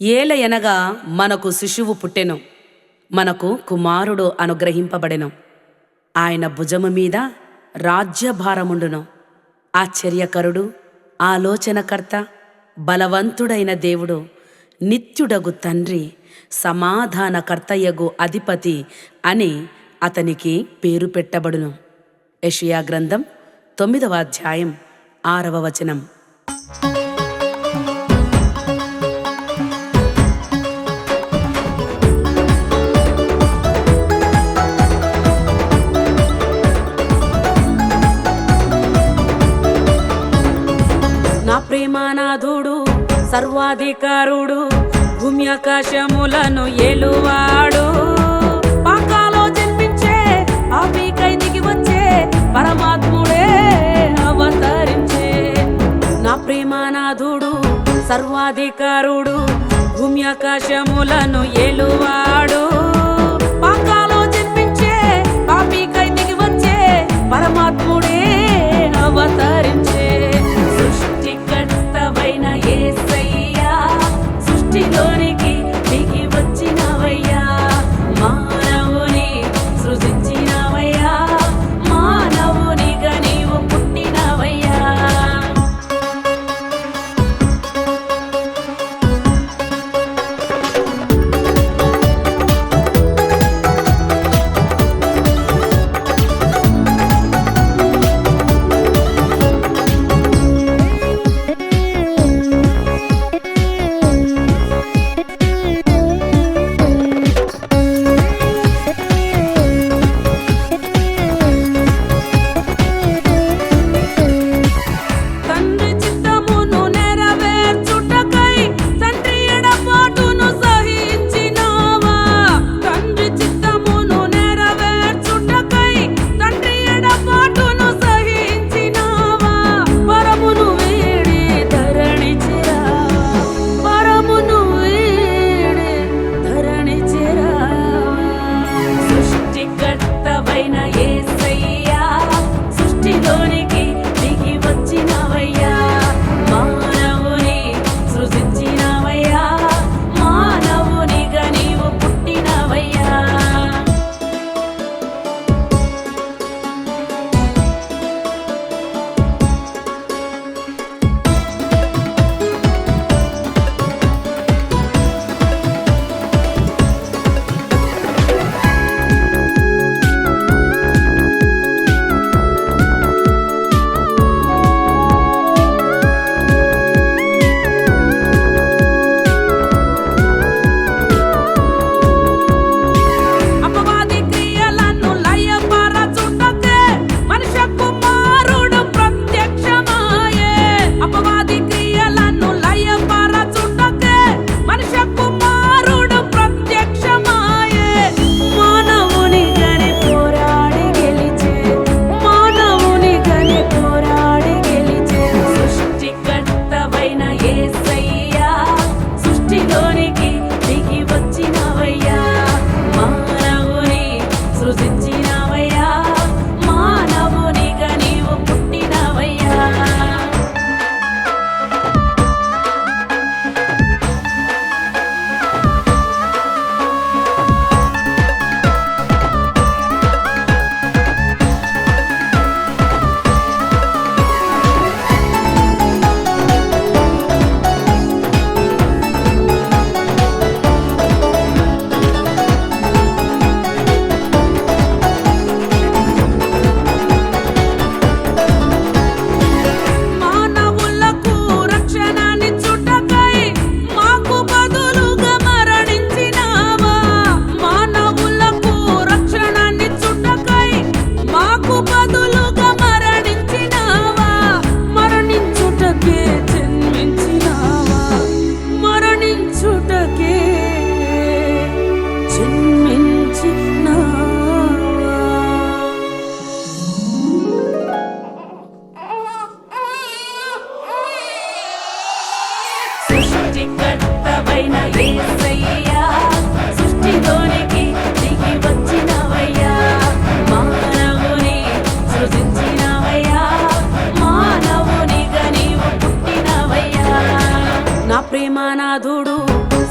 ఏలయనగా మనకు శిశువు పుట్టెను మనకు కుమారుడు అనుగ్రహింపబడెను. ఆయన భుజము మీద రాజ్యభారముండును. ఆశ్చర్యకరుడు ఆలోచనకర్త బలవంతుడైన దేవుడు నిత్యుడగు తండ్రి సమాధానకర్తయ్యగు అధిపతి అని అతనికి పేరు పెట్టబడును. యషియా గ్రంథం తొమ్మిదవ అధ్యాయం ఆరవ వచనం. నా ప్రేమానాథుడు సర్వాధికారుడు భూమి ఆకాశములను ఏలువాడు. పాకాలో జన్మించే ఆపికై దిగి వచ్చే పరమాత్ముడే అవతరించే. నా ప్రేమానాథుడు సర్వాధికారుడు భూమి ఆకాశములను ఏలువాడు.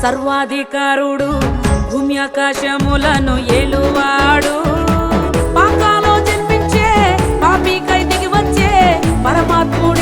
సర్వాధికారుడు భూమి ఆకాశములను ఏలువాడు. పాపాలో జన్మించే పాపి దిగి వచ్చే పరమాత్ముడు